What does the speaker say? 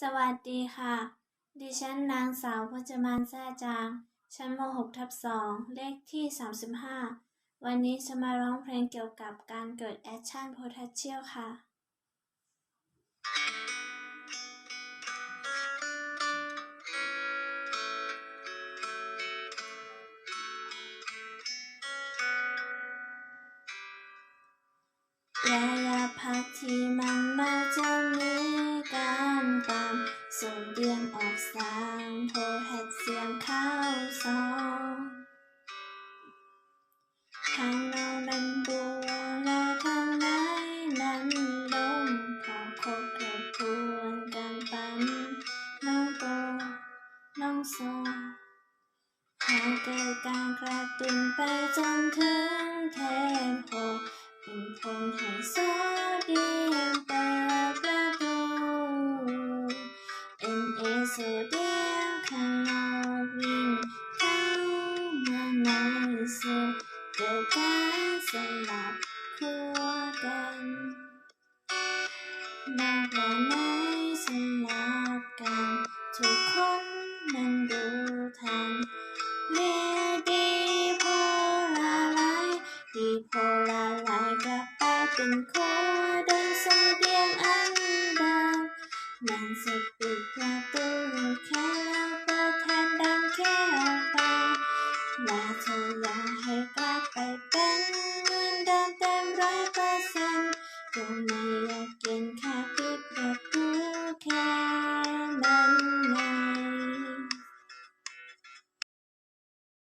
สวัสดีค่ะ ดิฉันนางสาวพจมานแซ่จาง ชั้นม .6 ทับ2เลขที่ 35 วันนี้จะมาร้องเพลงเกี่ยวกับการเกิดแอคชั่นโพแทสเชียลค่ะยายาพักที่มันมาจะมีการ ปั๊มโซเดียมออกสารโพแทสเซียมเข้าซองข้างนอกนั้นบวมและข้างในนั้นลมพอคบกระพวนกันปั๊มน้องโตน้องโซหากเกิดการกระตุ้นไปจนถึงเทมโพเป็นผลให้โซเดียมเปิ Na โซเดียมข้างนอกวิ่งเข้ามาในเซลล์เกิดการสลับขั้วกันนอกและใน อยาเธออยากให้กลับไปเป็นเหมือนเดิมเต็มร้อยเปอร์เซ็นต์ก็ไม่อยากกินแค่